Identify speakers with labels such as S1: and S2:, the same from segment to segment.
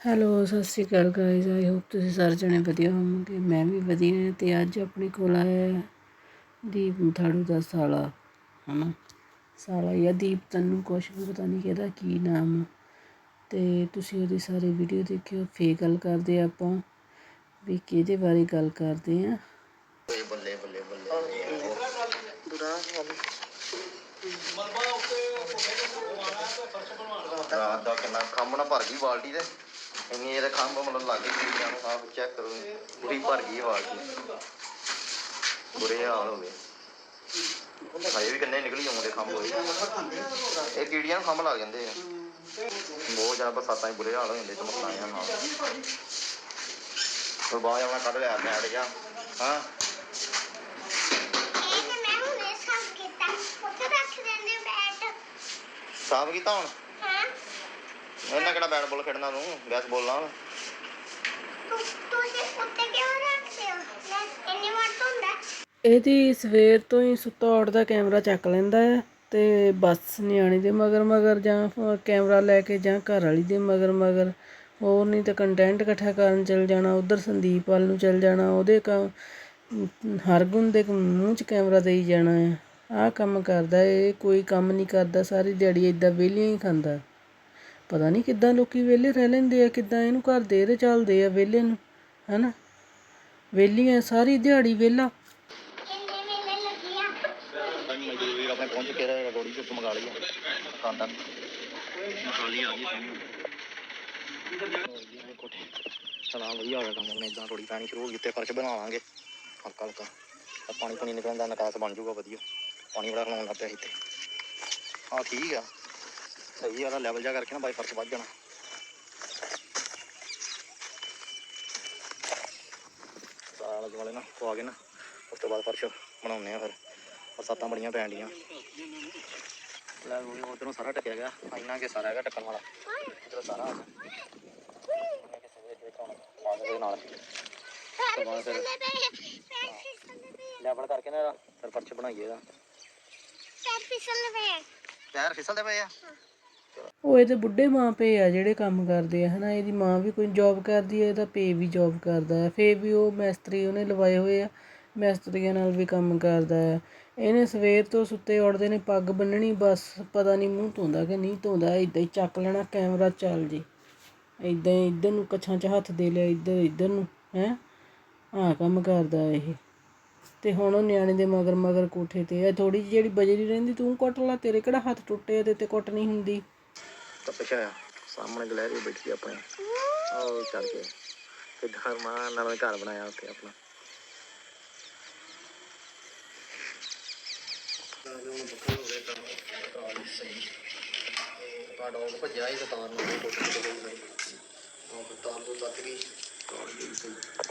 S1: Hello ਸਤਿ ਸ਼੍ਰੀ ਅਕਾਲ guys I hope ਤੁਸੀਂ ਸਾਰੇ ਜਣੇ ਵਧੀਆ ਹੋਵੋਗੇ, ਮੈਂ ਵੀ ਵਧੀਆ ਹਾਂ ਤੇ ਅੱਜ ਆਪਣੇ ਕੋਲ ਆਇਆ ਹੈ ਦੀਪ ਮਥਾੜੂ ਦਾ ਸਾਲਾ, ਹਨਾ? ਸਾਲਾ ਜਾਂ ਦੀਪ, ਤੈਨੂੰ ਕੁਛ ਵੀ ਪਤਾ ਨਹੀਂ ਕਿਹਦਾ ਕੀ ਨਾਮ ਆ। ਤੇ ਤੁਸੀਂ ਉਹਦੀ ਸਾਰੀ ਵੀਡੀਓ ਦੇਖਿਓ, ਫੇਰ ਗੱਲ ਕਰਦੇ ਆਪਾਂ ਵੀ ਕਿਹਦੇ ਬਾਰੇ ਗੱਲ ਕਰਦੇ ਆ
S2: ਬੱਲੇ ਬੱਲੇ ਬੱਲੇ ਬੁਰਾ ਰਾਤ ਦਾ ਕਿੰਨਾ ਖੰਭ ਨਾ ਭਰ ਗਈ ਬਾਲਟੀ ਤੇ। ਇੰਨੀ ਇਹਦੇ ਖੰਭ ਮਤਲਬ ਲੱਗ ਗਈ ਨੂੰ ਆਪ ਚੈੱਕ ਕਰੋ ਪੂਰੀ ਭਰ ਗਈ ਬਾਲਟੀ ਬੁਰੇ ਹਾਲ ਹੋ ਗਏ। ਹਜੇ ਵੀ ਕਿੰਨੇ ਨਿਕਲੀ ਆਉਂਦੇ ਖੰਭ ਹੋਏ। ਇਹ ਕੀੜੀਆਂ ਨੂੰ ਖੰਭ ਲੱਗ ਜਾਂਦੇ ਆ। ਬਹੁਤ ਜ਼ਿਆਦਾ ਬਰਸਾਤਾਂ 'ਚ ਬੁਰੇ ਹਾਲ ਹੋ ਜਾਂਦੇ ਚਮਕਾਂ ਇਹਨਾਂ ਨਾਲ ਉਹ ਬਾਹਰ ਆਉਣਾ ਕੱਢ ਲਿਆ ਮੈਂ ਅੜ ਗਿਆ। ਹਾਂ।
S3: ਤਾਂ ਸਾਫ਼ ਕੀਤਾ।
S2: ਸਾਫ਼ ਹੁਣ? ਇਹਨਾਂ ਕਿਹੜਾ ਬੈਟ ਬਾਲ ਖੇਡਣਾ ਤੂੰ? ਬੈਸ ਬੋਲਣਾ
S3: ਤੁ- ਤੁਸੀਂ ਉੱਤੇ ਕਿਉਂ ਰੱਖਦੇ ਹੋ? ਮੈਂ ਇੰਨੀ ਵਾਰ ਤੋਂ ਹੁੰਦਾ
S1: ਇਹਦੀ ਸਵੇਰ ਤੋਂ ਹੀ ਸੁੱਤਾ ਉੱਠਦਾ ਕੈਮਰਾ ਚੱਕ ਲੈਂਦਾ ਹੈ ਤੇ ਬਸ ਨਿਆਣੀ ਦੇ ਮਗਰ ਮਗਰ ਜਾਂ ਕੈਮਰਾ ਲੈ ਕੇ ਜਾਂ ਘਰ ਵਾਲੀ ਦੇ ਮਗਰ ਮਗਰ। ਹੋਰ ਨਹੀਂ ਤਾਂ ਕੰਟੈਂਟ ਇਕੱਠਾ ਕਰਨ ਚਲ ਜਾਣਾ ਉਧਰ ਸੰਦੀਪ ਵੱਲ ਨੂੰ ਚਲ ਜਾਣਾ ਉਹਦੇ ਕ ਹਰਗੁਣ ਦੇ ਮੂੰਹ 'ਚ ਕੈਮਰਾ ਦੇਈ ਜਾਣਾ ਆਹ ਕੰਮ ਕਰਦਾ ਇਹ ਕੋਈ ਕੰਮ ਨਹੀਂ ਕਰਦਾ ਸਾਰੀ ਦਿਹਾੜੀ ਇਦਾਂ ਵਿਹਲੀਆਂ ਹੀ ਖਾਂਦਾ। ਪਤਾ ਨਹੀਂ ਕਿੱਦਾਂ ਲੋਕੀ ਵਿਹਲੇ ਰਹਿ ਲੈਂਦੇ ਆ, ਕਿੱਦਾਂ ਇਹਨੂੰ ਘਰ ਦੇ ਇਹਦੇ ਚੱਲਦੇ ਆ ਵਿਹਲੇ ਨੂੰ, ਹੈਨਾ? ਵਿਹਲੀਆਂ, ਸਾਰੀ ਦਿਹਾੜੀ ਵਿਹਲਾ।
S2: ਮਜ਼ਦੂਰੀ ਆਪਣੇ ਪਹੁੰਚ ਕੇ ਰਿਹਾ ਰੋੜੀ ਚੁੱਪ ਮੰਗਾ ਲਈ ਕਾਂਦਾ ਮਸਾਲੀ ਆ ਗਈ ਕੋਠੇ ਸਲਾਮ ਵਧੀਆ ਹੋ ਗਿਆ ਕੰਮ ਇਦਾਂ ਰੋੜੀ ਪੈਣੀ ਸ਼ੁਰੂ ਹੋ ਗਈ ਤੇ ਫਰਸ਼ ਬਣਾਵਾਂਗੇ ਹਲਕਾ ਹਲਕਾ ਪਾਣੀ ਪਾਣੀ ਨਿਕਲਣ ਦਾ ਨਿਕਾਸ ਬਣ ਜਾਊਗਾ ਵਧੀਆ ਪਾਣੀ ਬੜਾ ਖਲਾਉਣ ਲੱਗ ਪਿਆ ਸੀ ਇੱਥੇ ਹਾਂ, ਠੀਕ ਆ। ਸਹੀ ਆ ਲੈਵਲ ਜਾ ਕਰਕੇ ਨਾ ਬਾਈ ਫਰਸ਼ ਵੱਧ ਜਾਣਾ। ਸਾਲ ਵਾਲੇ ਨਾ ਪਵਾ ਕੇ ਨਾ ਉਸ ਤੋਂ ਬਾਅਦ ਫਰਸ਼ ਬਣਾਉਂਦੇ ਆ ਫਿਰ। ਬਰਸਾਤਾਂ ਬੜੀਆਂ ਪੈਣ ਡੀਆਂ ਲੈ ਉਹ ਉਧਰੋਂ ਸਾਰਾ ਟੱਕਿਆ ਗਿਆ। ਇੰਨਾ ਕਿ ਸਾਰਾ ਹੈਗਾ ਟੱਕਣ ਵਾਲਾ। ਇਧਰੋਂ ਸਾਰਾ ਆ ਗਿਆ। ਦੇ ਦੇ ਨਾਲ ਲੈਵਲ ਕਰਕੇ ਨਾ ਫਿਰ ਫਰਸ਼ ਬਣਾਈਏ ਇਹਦਾ।
S3: ਪੈਰ ਫਿਸਲਦੇ ਪਏ
S2: ਪੈਰ ਫਿਸਲਦੇ ਪਏ ਆ?
S1: ਉਹ ਇਹਦੇ ਬੁੱਢੇ ਮਾਂ ਪੇ ਆ ਜਿਹੜੇ ਕੰਮ ਕਰਦੇ ਆ, ਹਨਾ, ਇਹਦੀ ਮਾਂ ਵੀ ਕੋਈ ਜੌਬ ਕਰਦੀ ਹੈ ਇਹਦਾ ਪੇ ਵੀ ਜੌਬ ਕਰਦਾ ਹੈ ਫੇਰ ਵੀ ਉਹ ਮੈਸਤਰੀ ਉਹਨੇ ਲਵਾਏ ਹੋਏ ਆ, ਮੈਸਤਰੀਆਂ ਨਾਲ ਵੀ ਕੰਮ ਕਰਦਾ ਹੈ ਇਹਨੇ ਸਵੇਰ ਤੋਂ ਸੁੱਤੇ ਉੱਠਦੇ ਨੇ, ਪੱਗ ਬੰਨਣੀ ਬਸ ਪਤਾ ਨਹੀਂ ਮੂੰਹ ਧੋਂਦਾ ਕਿ ਨਹੀਂ ਧੋਂਦਾ ਇਦਾਂ ਹੀ ਚੱਕ ਲੈਣਾ, ਕੈਮਰਾ ਚੱਲ ਜੀ। ਇਦਾਂ ਹੀ ਇੱਧਰ ਨੂੰ ਕੱਛਾਂ 'ਚ ਹੱਥ ਦੇ ਲਿਆ, ਇੱਧਰ, ਇਧਰ ਨੂੰ, ਹੈ ਆ ਕੰਮ ਕਰਦਾ ਇਹ। ਤੇ ਹੁਣ ਉਹ ਨਿਆਣੇ ਦੇ ਮਗਰ ਮਗਰ ਕੋਠੇ ਤੇ ਇਹ ਥੋੜੀ ਜਿਹੀ ਜਿਹੜੀ ਬਜਰੀ ਰਹਿੰਦੀ, ਤੂੰ ਕੁੱਟ ਲਾ, ਤੇਰੇ ਕਿਹੜਾ ਹੱਥ ਟੁੱਟੇ ਤੇ ਤੇ ਕੁੱਟ ਨਹੀਂ ਹੁੰਦੀ।
S2: ਤਪਸ਼ਾ ਆ। ਸਾਹਮਣੇ ਗਲੈਰੀ ਬੈਠੀ ਆਪਣੇ ਉਹ ਚੜ ਕੇ ਤੇ ਘਰ ਮਾਂ ਨਾਲ ਘਰ ਬਣਾਇਆ ਉੱਥੇ ਆਪਣਾ। ਪਾੜਾ ਭੱਜਿਆ ਹੀ ਤਾਰ ਨੂੰ ਕੋਠੇ ਤੇ ਗਈ ਉਹ ਤਾਰ ਤੋਂ ਲੱਗ ਗਈ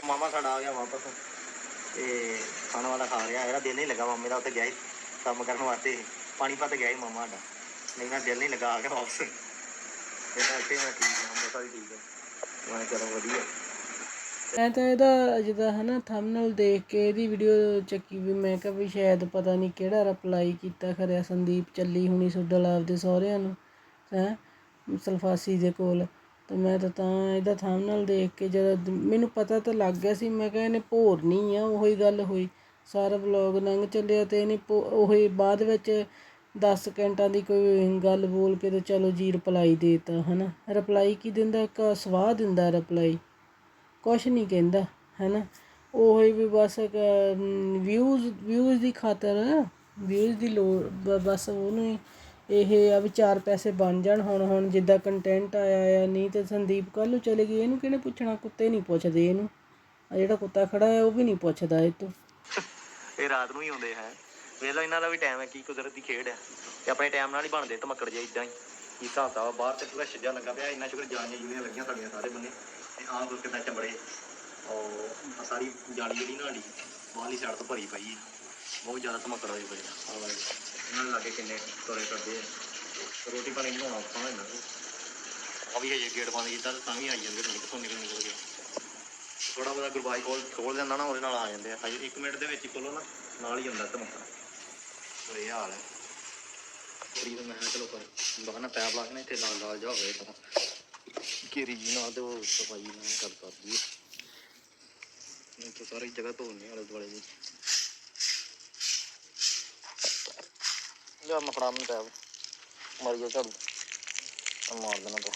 S2: ਮਾਮਾ ਸਾਡਾ ਆ ਗਿਆ ਵਾਪਸ। ਤੇ ਖਾਣਾ ਵਾਲਾ ਖਾ ਰਿਹਾ। ਇਹਦਾ ਦਿਲ ਨਹੀਂ ਲੱਗਾ ਮਾਮੇ ਦਾ ਉੱਥੇ ਗਿਆ ਸੀ। ਕੰਮ ਕਰਨ ਵਾਸਤੇ। ਪਾਣੀ ਪੱਤ ਗਿਆ ਸੀ ਮਾਮਾ ਸਾਡਾ। ਨਹੀਂ, ਨਾ ਦਿਲ ਨਹੀਂ ਲੱਗਾ ਆ ਕੇ ਵਾਪਸ। ਇਹਦਾ ਇੱਥੇ ਮੈਂ ਠੀਕ ਹਾਂ ਅੰਮ੍ਰਿਤਸਰ ਹੀ ਠੀਕ ਹੈ ਮੈਂ ਚਲੋ ਵਧੀਆ
S1: ਮੈਂ ਤਾਂ ਇਹਦਾ ਜਿਹਦਾ ਹਨਾ ਥੰਬਨੇਲ ਦੇਖ ਕੇ ਇਹਦੀ ਵੀਡੀਓ ਚੱਕੀ ਵੀ ਮੈਂ ਕਿਹਾ ਵੀ ਸ਼ਾਇਦ ਪਤਾ ਨਹੀਂ ਕਿਹੜਾ ਰਿਪਲਾਈ ਕੀਤਾ ਖਰਿਆ, ਸੰਦੀਪ ਚੱਲੀ ਹੁਣੀ ਸੁੱਡਲ ਆਪਦੇ ਸਹੁਰਿਆਂ ਨੂੰ, ਹੈ, ਸਲਫਾਸੀ ਦੇ ਕੋਲ। ਤੇ ਮੈਂ ਤਾਂ ਤਾਂ ਇਹਦਾ ਥੰਬਨੇਲ ਦੇਖ ਕੇ ਜਦੋਂ ਮੈਨੂੰ ਪਤਾ ਤਾਂ ਲੱਗ ਗਿਆ ਸੀ, ਮੈਂ ਕਿਹਾ ਇਹਨੇ ਭੋਰਨੀ ਆ, ਉਹੀ ਗੱਲ ਹੋਈ। ਸਾਰਾ ਵਲੌਗ ਲੰਘ ਚੱਲਿਆ ਤੇ ਇਹਨੇ ਭੋ- ਉਹੀ ਬਾਅਦ ਵਿੱਚ ਦਸ ਸਕਿੰਟਾਂ ਦੀ ਕੋਈ ਗੱਲ ਬੋਲ ਕੇ ਤਾਂ ਚਲੋ ਜੀ ਰਿਪਲਾਈ ਦੇਤਾ ਨਾ ਰਿਪਲਾਈ ਕੀ ਦਿੰਦਾ? ਇੱਕ ਸਵਾਹ ਦਿੰਦਾ ਰਿਪਲਾਈ ਕੁਛ ਨਹੀਂ ਕਹਿੰਦਾ ਹੈ ਨਾ ਉਹ ਹੀ ਵੀ ਬਸ ਵਿਊਜ਼ ਵਿਊਜ਼ ਦੀ ਖਾਤਰ ਵਿਊਜ਼ ਦੀ ਲੋੜ, ਬ- ਬਸ ਉਹਨੂੰ ਇਹ ਆ ਵੀ ਚਾਰ ਪੈਸੇ ਬਣ ਜਾਣ। ਹੁਣ ਹੁਣ ਜਿੱਦਾਂ ਕੰਟੈਂਟ ਆਇਆ ਆ, ਨਹੀਂ ਤੇ ਸੰਦੀਪ ਕੱਲ੍ਹ ਨੂੰ ਚਲੇ ਗਈ ਇਹਨੂੰ ਕਿਹਨੇ ਪੁੱਛਣਾ? ਕੁੱਤੇ ਨਹੀਂ ਪੁੱਛਦੇ ਇਹਨੂੰ। ਆ ਜਿਹੜਾ ਕੁੱਤਾ ਖੜਾ ਹੈ ਉਹ ਵੀ ਨਹੀਂ ਪੁੱਛਦਾ ਇਹ ਤੋਂ।
S2: ਇਹ ਰਾਤ ਨੂੰ ਹੀ ਆਉਂਦੇ ਹੈ। ਵੇਖ ਲਓ ਇਹਨਾਂ ਦਾ ਵੀ ਟਾਈਮ ਹੈ, ਕੀ ਕੁਦਰਤ ਦੀ ਖੇਡ ਹੈ। ਤੇ ਆਪਣੇ ਟਾਈਮ ਨਾਲ ਹੀ ਬਣਦੇ, ਧਮਕੜ ਜੇ ਇਦਾਂ ਹੀ। ਕੀ ਹਿਸਾਬ ਦਾ ਬਾਹਰ ਤੇ ਪੂਰਾ ਛੱਜਾ ਲੱਗਾ ਪਿਆ, ਇੰਨਾ ਸ਼ੁਕਰ ਜਾਲੀਆਂ ਜੂਲੀਆਂ ਲੱਗੀਆਂ ਸਾਡੀਆਂ ਸਾਰੇ ਬੰਨੇ ਤੇ ਆਹ ਗੁਰ ਕਿਦਾਂ ਚੰਬੜੇ। ਉਹ ਸਾਰੀ ਜਾਲੀ ਜਿਹੜੀ ਨਾੜੀ ਬਾਹਰਲੀ ਸਾਈਡ ਤੋਂ ਭਰੀ ਪਈ ਹੈ। ਬਹੁਤ ਜ਼ਿਆਦਾ ਧਮਕੜ ਹੋਈ ਪਈ ਆ ਆਹ ਵਾਲੇ ਇਹਨਾਂ ਦੇ ਲਾਗੇ ਕਿੰਨੇ ਤੋਰੇ ਕਰਦੇ ਆ। ਰੋਟੀ ਪਾਣੀ ਬਣਾਉਣਾ ਔਖਾ ਹੋ ਜਾਂਦਾ ਆ ਵੀ ਹਜੇ ਗੇਟ ਬੰਦ ਕੀਤਾ ਤਾਂ ਵੀ ਆਈ ਜਾਂਦੇ ਨੇ ਕਿੱਥੋਂ ਨਿਕਲ ਨਿਕਲ ਕੇ ਥੋੜਾ ਬਹੁਤਾ ਗੁਰਬਾਈ ਕੋਲ ਖੋਲ ਦਿੰਦਾ ਨਾ, ਉਹਦੇ ਨਾਲ ਆ ਜਾਂਦੇ ਆ। ਹਜੇ 1 ਮਿੰਟ ਦੇ ਵਿੱਚ ਹੀ ਖੋਲੋ ਨਾ, ਨਾਲ ਹੀ ਹੁੰਦਾ ਧਮਕਾ ਪਰ ਇਹ ਹਾਲ ਹੈ ਕੁੜੀ ਤਾਂ ਮੈਂ ਕਿਹਾ ਚਲੋ ਕਰ ਬਾਹਰ ਨਾ ਪੈਪ ਲਾ ਕੇ ਨਾ ਇੱਥੇ ਲਾਲ ਲਾਲ ਜਾ ਹੋਵੇ ਤਾਂ ਕੇਰੀ ਜੀ ਨਾਲ ਤੇ ਉਹ ਸਫ਼ਾਈ ਨਾਲ ਗੱਲ ਕਰਦੀ ਹੈ ਨਹੀਂ ਤਾਂ ਸਾਰੀ ਜਗ੍ਹਾ ਧੋਣੇ ਆਲੇ ਦੁਆਲੇ ਦੀ ਲਿਆ ਮਕੜਾ ਨੂੰ ਟੈਬ ਮਰ ਗਿਆ ਝਾੜੂ ਆ ਮਾਰ ਦੇਣਾ ਤਾਂ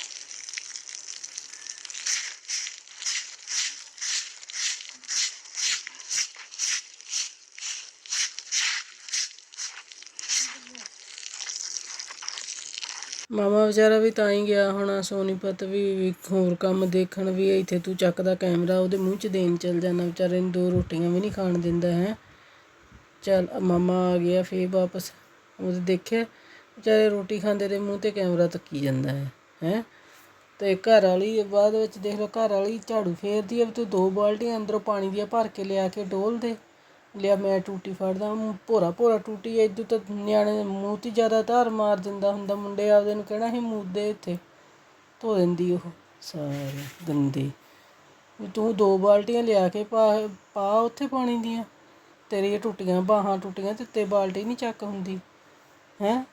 S1: ਮਾਮਾ ਵਿਚਾਰਾ ਵੀ ਤਾਂ ਹੀ ਗਿਆ ਹੋਣਾ, ਸੋਨੀਪਤ ਵੀ ਹੋਰ ਕੰਮ ਦੇਖਣ ਵੀ ਇੱਥੇ ਤੂੰ ਚੱਕਦਾ ਕੈਮਰਾ ਉਹਦੇ ਮੂੰਹ 'ਚ ਦੇਣ ਚਲ ਜਾਣਾ ਵਿਚਾਰੇ ਨੂੰ ਦੋ ਰੋਟੀਆਂ ਵੀ ਨਹੀਂ ਖਾਣ ਦਿੰਦਾ ਹੈ। ਚੱਲ ਮਾਮਾ ਆ ਗਿਆ ਫੇਰ ਵਾਪਸ, ਉਹਦੇ ਦੇਖਿਆ ਵਿਚਾਰੇ ਰੋਟੀ ਖਾਂਦੇ ਦੇ ਮੂੰਹ ਤੇ ਕੈਮਰਾ ਤੱਕੀ ਜਾਂਦਾ ਹੈ ਹੈ? ਤੇ ਘਰ ਵਾਲੀ ਬਾਅਦ ਵਿੱਚ ਦੇਖ ਲਓ ਘਰ ਵਾਲੀ ਝਾੜੂ ਫੇਰਦੀ ਹੈ ਵੀ ਤੂੰ ਦੋ ਬਾਲਟੀਆਂ ਅੰਦਰੋਂ ਪਾਣੀ ਦੀਆਂ ਭਰ ਕੇ ਲਿਆ ਕੇ ਡੋਲ ਦੇ। ਲਿਆ, ਮੈਂ ਟੂਟੀ ਫੜਦਾ, ਭੋਰਾ ਭੋਰਾ ਟੂਟੀ ਇਦੋਂ ਤਾਂ ਨਿਆਣੇ ਮੂੰਹ ਤੇ ਜ਼ਿਆਦਾ ਧਾਰ ਮਾਰ ਦਿੰਦਾ ਹੁੰਦਾ, ਮੁੰਡੇ ਆਪਦੇ ਨੂੰ ਕਹਿਣਾ ਸੀ ਮੂੰਹ ਦੇ ਇੱਥੇ, ਧੋ ਦਿੰਦੀ ਉਹ, ਸਾਰੇ ਗੰਦੇ। ਵੀ ਤੂੰ ਦੋ ਬਾਲਟੀਆਂ ਲਿਆ ਕੇ ਪਾ ਪਾ ਉੱਥੇ ਪਾਣੀ ਦੀਆਂ, ਤੇਰੀਆਂ ਟੁੱਟੀਆਂ, ਬਾਹਾਂ ਟੁੱਟੀਆਂ ਤੇ ਤੇ ਬਾਲਟੀ ਨਹੀਂ ਚੱਕ ਹੁੰਦੀ, ਹੈ?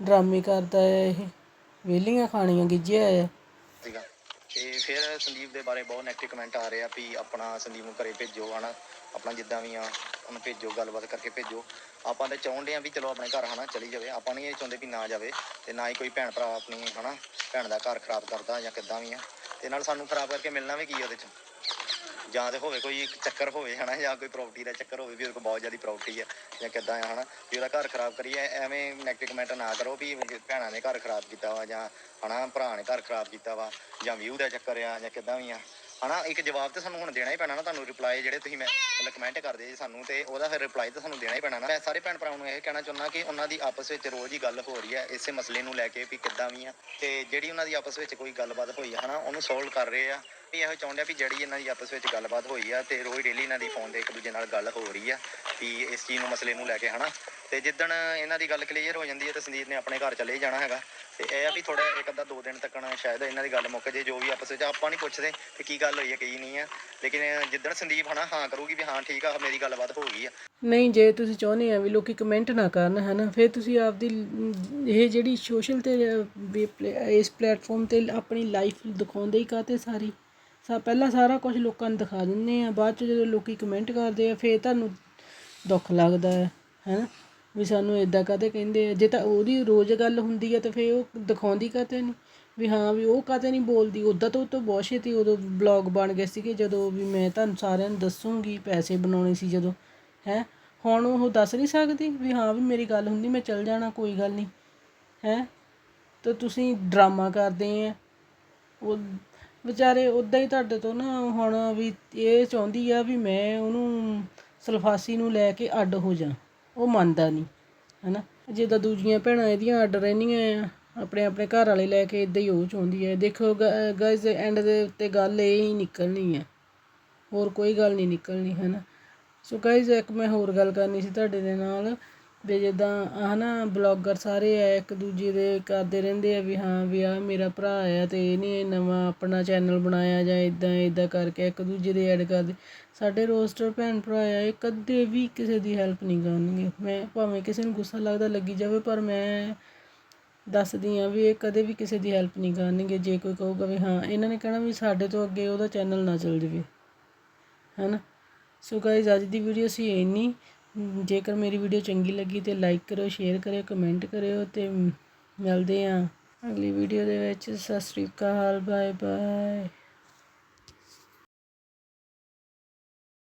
S1: ਡਰਾਮੇ ਕਰਦਾ ਹੈ ਇਹ, ਵਿਹਲੀਆਂ ਖਾਣੀਆਂ ਗਿੱਜਿਆ ਆ।
S2: ਤੇ ਫਿਰ ਸੰਦੀਪ ਦੇ ਬਾਰੇ ਬਹੁਤ ਨੈਗੇਟਿਵ ਕਮੈਂਟ ਆ ਰਹੇ ਆ ਵੀ ਆਪਣਾ ਸੰਦੀਪ ਨੂੰ ਘਰੇ ਭੇਜੋ, ਹਨਾ? ਆਪਣਾ ਜਿੱਦਾਂ ਵੀ ਆ, ਉਹਨੂੰ ਭੇਜੋ, ਗੱਲਬਾਤ ਕਰਕੇ ਭੇਜੋ। ਆਪਾਂ ਤਾਂ ਚਾਹੁੰਦੇ ਆ ਵੀ ਚਲੋ ਆਪਣੇ ਘਰ, ਹਨਾ, ਚਲੀ ਜਾਵੇ। ਆਪਾਂ ਨਹੀਂ ਇਹ ਚਾਹੁੰਦੇ ਵੀ ਨਾ ਜਾਵੇ ਤੇ ਨਾ ਹੀ ਕੋਈ ਭੈਣ ਭਰਾ ਆਪਣੀ, ਹਨਾ, ਭੈਣ ਦਾ ਘਰ ਖਰਾਬ ਕਰਦਾ ਜਾਂ ਕਿੱਦਾਂ ਵੀ ਆ। ਤੇ ਨਾਲ ਸਾਨੂੰ ਖਰਾਬ ਕਰਕੇ ਮਿਲਣਾ ਵੀ ਕੀ ਆ ਉਹਦੇ ਚ? ਜਾਂ ਤੇ ਹੋਵੇ ਕੋਈ ਚੱਕਰ ਹੋਵੇ, ਹਨਾ, ਜਾਂ ਕੋਈ ਪ੍ਰਾਪਰਟੀ ਦਾ ਚੱਕਰ ਹੋਵੇ ਵੀ ਉਹਦੇ ਕੋਲ ਬਹੁਤ ਜ਼ਿਆਦਾ ਪ੍ਰਾਪਰਟੀ ਆ, ਜਾਂ ਕਿੱਦਾਂ ਆ, ਹਨਾ, ਵੀ ਉਹਦਾ ਘਰ ਖਰਾਬ ਕਰੀਏ, ਐਵੇਂ ਨੈਗੇਟਿਵ ਕਮੈਂਟ ਨਾ ਕਰੋ ਵੀ ਭੈਣਾਂ ਨੇ ਘਰ ਖਰਾਬ ਕੀਤਾ ਵਾ ਜਾਂ, ਹਨਾ, ਭਰਾ ਨੇ ਘਰ ਖਰਾਬ ਕੀਤਾ ਵਾ ਜਾਂ ਵਿਊ ਦਾ ਚੱਕਰ ਆ ਜਾਂ ਕਿੱਦਾਂ ਵੀ ਆ। ਹਨਾ, ਇੱਕ ਜਵਾਬ ਤੇ ਸਾਨੂੰ ਹੁਣ ਦੇਣਾ ਹੀ ਪੈਣਾ ਨਾ ਤੁਹਾਨੂੰ ਰਿਪਲਾਈ ਜਿਹੜੇ ਤੁਸੀਂ ਮੈਂ ਮਤਲਬ ਕਮੈਂਟ ਕਰਦੇ ਜੀ ਸਾਨੂੰ ਤੇ ਉਹਦਾ ਫਿਰ ਰਿਪਲਾਈ ਤਾਂ ਸਾਨੂੰ ਦੇਣਾ ਹੀ ਪੈਣਾ ਨਾ। ਮੈਂ ਸਾਰੇ ਭੈਣ ਭਰਾਵਾਂ ਨੂੰ ਇਹ ਕਹਿਣਾ ਚਾਹੁੰਦਾ ਕਿ ਉਹਨਾਂ ਦੀ ਆਪਸ ਵਿੱਚ ਰੋਜ਼ ਹੀ ਗੱਲ ਹੋ ਰਹੀ ਹੈ ਇਸੇ ਮਸਲੇ ਨੂੰ ਲੈ ਕੇ ਵੀ ਕਿੱਦਾਂ ਵੀ ਆ। ਤੇ ਜਿਹੜੀ ਉਹਨਾਂ ਦੀ ਆਪਸ ਵਿੱਚ ਕੋਈ ਗੱਲਬਾਤ ਹੋਈ ਹੈ ਹਨਾ, ਉਹਨੂੰ ਸੋਲਵ ਕਰ ਰਹੇ ਆ। ਵੀ ਇਹੋ ਚਾਹੁੰਦੇ ਆ ਵੀ ਜਿਹੜੀ ਇਹਨਾਂ ਦੀ ਆਪਸ ਵਿੱਚ ਗੱਲਬਾਤ ਹੋਈ ਆ ਤੇ ਰੋਜ਼ ਡੇਲੀ ਇਹਨਾਂ ਦੀ ਫੋਨ ਤੇ ਇੱਕ ਦੂਜੇ ਨਾਲ ਗੱਲ ਹੋ ਰਹੀ ਆ। ਵੀ ਇਸ ਚੀਜ਼ ਨੂੰ ਮਸਲੇ ਨੂੰ ਲੈ ਕੇ, ਹਨਾ? ਤੇ ਜਿੱਦਣ ਇਹਨਾਂ ਦੀ ਗੱਲ ਕਲੀਅਰ ਹੋ ਜਾਂਦੀ ਹੈ ਤੇ ਸੰਦੀਪ ਨੇ ਆਪਣੇ ਘਰ ਚਲੇ ਜਾਣਾ ਹੈਗਾ, ਤੇ ਇਹ ਆ ਵੀ ਥੋੜਾ ਇੱਕ ਅੱਧਾ ਦੋ ਦਿਨ ਤੱਕ ਸ਼ਾਇਦ ਇਹਨਾਂ ਦੀ ਗੱਲ ਮੁੱਕ ਜੇ, ਜੋ ਵੀ ਆਪਸ ਵਿੱਚ ਆਪਾਂ ਨਹੀਂ ਪੁੱਛਦੇ ਕਿ ਕੀ ਗੱਲ ਹੋਈ ਹੈ, ਕੀ ਨਹੀਂ ਆ ਲੇਕਿਨ ਜਿੱਦਣ ਸੰਦੀਪ, ਹਨਾ, ਹਾਂ ਕਰੂਗੀ ਵੀ ਹਾਂ ਠੀਕ ਆ, ਮੇਰੀ ਗੱਲਬਾਤ ਹੋ ਗਈ ਆ।
S1: ਨਹੀਂ, ਜੇ ਤੁਸੀਂ ਚਾਹੁੰਦੇ ਆ ਵੀ ਲੋਕੀ ਕਮੈਂਟ ਨਾ ਕਰਨ, ਹਨਾ, ਫਿਰ ਤੁਸੀਂ ਆਪਦੀ, ਇਹ ਜਿਹੜੀ ਸੋਸ਼ਲ ਤੇ ਇਸ ਪਲੇਟਫਾਰਮ ਤੇ ਆਪਣੀ ਲਾਈਫ ਦਿਖਾਉਂਦੇ ਹੀ ਕਾਤੇ ਸਾਰੀ? ਸਾ, ਪਹਿਲਾਂ ਸਾਰਾ ਕੁਝ ਲੋਕਾਂ ਨੂੰ ਦਿਖਾ ਦਿੰਦੇ ਆ, ਬਾਅਦ ਚ ਜਦੋਂ ਲੋਕੀ ਕਮੈਂਟ ਕਰਦੇ ਆ, ਫਿਰ ਤੁਹਾਨੂੰ ਦੁੱਖ ਲੱਗਦਾ ਹੈ, ਹੈਨਾ? ਵੀ ਸਾਨੂੰ ਇੱਦਾਂ ਕਾਤੇ ਕਹਿੰਦੇ ਆ? ਜੇ ਤਾਂ ਉਹਦੀ ਰੋਜ਼ ਗੱਲ ਹੁੰਦੀ ਆ ਤਾਂ ਫਿਰ ਉਹ ਦਿਖਾਉਂਦੀ ਕਾਤੇ ਨਹੀਂ ਵੀ ਹਾਂ, ਵੀ ਉਹ ਕਾਤੇ ਨਹੀਂ ਬੋਲਦੀ? ਉੱਦਾਂ ਤਾਂ ਉਹ ਤੋਂ ਬਹੁਤ ਛੇਤੀ ਉਦੋਂ ਬਲੌਗ ਬਣ ਗਏ ਸੀਗੇ ਜਦੋਂ ਵੀ ਮੈਂ ਤੁਹਾਨੂੰ ਸਾਰਿਆਂ ਨੂੰ ਦੱਸੂੰਗੀ ਪੈਸੇ ਬਣਾਉਣੇ ਸੀ ਜਦੋਂ, ਹੈ? ਹੁਣ ਉਹ ਦੱਸ ਨਹੀਂ ਸਕਦੀ ਵੀ ਹਾਂ, ਵੀ ਮੇਰੀ ਗੱਲ ਹੁੰਦੀ, ਮੈਂ ਚੱਲ ਜਾਣਾ, ਕੋਈ ਗੱਲ ਨਹੀਂ ਹੈ? ਤਾਂ ਤੁਸੀਂ ਡਰਾਮਾ ਕਰਦੇ ਆ। ਉਹ ਵਿਚਾਰੇ ਉਦਾਂ ਹੀ ਤੁਹਾਡੇ ਤੋਂ ਨਾ ਹੁਣ ਵੀ ਇਹ ਚਾਹੁੰਦੀ ਆ ਵੀ ਮੈਂ ਉਹਨੂੰ ਸਲਫਾਸੀ ਨੂੰ ਲੈ ਕੇ ਅੱਡ ਹੋ ਜਾ ਉਹ ਮੰਨਦਾ ਨਹੀਂ, ਹੈਨਾ? ਜਿੱਦਾਂ ਦੂਜੀਆਂ ਭੈਣਾਂ ਇਹਦੀਆਂ ਅੱਡ ਰਹਿੰਦੀਆਂ ਆ, ਆਪਣੇ ਆਪਣੇ ਘਰ ਵਾਲੇ ਲੈ ਕੇ ਇਦਾਂ ਹੀ ਉਹ ਚਾਹੁੰਦੀ ਹੈ ਦੇਖੋ ਗਾਇਜ਼ ਐਂਡ ਦੇ ਉੱਤੇ ਗੱਲ ਇਹ ਹੀ ਨਿਕਲਣੀ ਹੈ ਹੋਰ ਕੋਈ ਗੱਲ ਨਹੀਂ ਨਿਕਲਣੀ ਹੈ ਨਾ ਸੋ ਗਾਇਜ਼ ਇੱਕ ਮੈਂ ਹੋਰ ਗੱਲ ਕਰਨੀ ਸੀ ਤੁਹਾਡੇ ਦੇ ਨਾਲ। ਵੀ ਜਿੱਦਾਂ ਹੈ ਨਾ ਬਲੋਗਰ ਸਾਰੇ ਆ, ਇੱਕ ਦੂਜੇ ਦੇ ਕਰਦੇ ਰਹਿੰਦੇ ਆ ਵੀ ਹਾਂ, ਵੀ ਆਹ ਮੇਰਾ ਭਰਾ ਆ ਅਤੇ ਇਹਨੇ ਨਵਾਂ ਆਪਣਾ ਚੈਨਲ ਬਣਾਇਆ ਜਾਂ ਇੱਦਾਂ ਇੱਦਾਂ ਕਰਕੇ ਇੱਕ ਦੂਜੇ ਦੇ ਐਡ ਕਰਦੇ। ਸਾਡੇ ਰੋਸਟਰ ਭੈਣ ਭਰਾ ਆ, ਇਹ ਕਦੇ ਵੀ ਕਿਸੇ ਦੀ ਹੈਲਪ ਨਹੀਂ ਕਰਨਗੇ। ਮੈਂ ਭਾਵੇਂ ਕਿਸੇ ਨੂੰ ਗੁੱਸਾ ਲੱਗਦਾ ਲੱਗੀ ਜਾਵੇ, ਪਰ ਮੈਂ ਦੱਸਦੀ ਹਾਂ ਵੀ ਇਹ ਕਦੇ ਵੀ ਕਿਸੇ ਦੀ ਹੈਲਪ ਨਹੀਂ ਕਰਨਗੇ। ਜੇ ਕੋਈ ਕਹੂਗਾ ਵੀ ਹਾਂ, ਇਹਨਾਂ ਨੇ ਕਹਿਣਾ ਵੀ ਸਾਡੇ ਤੋਂ ਅੱਗੇ ਉਹਦਾ ਚੈਨਲ ਨਾ ਚੱਲ ਜਾਵੇ। ਹੈ ਨਾ ਸੋ ਗਾਇਜ਼ ਅੱਜ ਦੀ ਵੀਡੀਓ ਸੀ ਇੰਨੀ ਜੇਕਰ ਮੇਰੀ ਵੀਡੀਓ ਚੰਗੀ ਲੱਗੀ ਤਾਂ ਲਾਈਕ ਕਰਿਓ ਸ਼ੇਅਰ ਕਰਿਓ ਕਮੈਂਟ ਕਰਿਓ ਅਤੇ ਮਿਲਦੇ ਹਾਂ ਅਗਲੀ ਵੀਡੀਓ ਦੇ ਵਿੱਚ। ਸਤਿ ਸ੍ਰੀ ਅਕਾਲ ਬਾਏ ਬਾਏ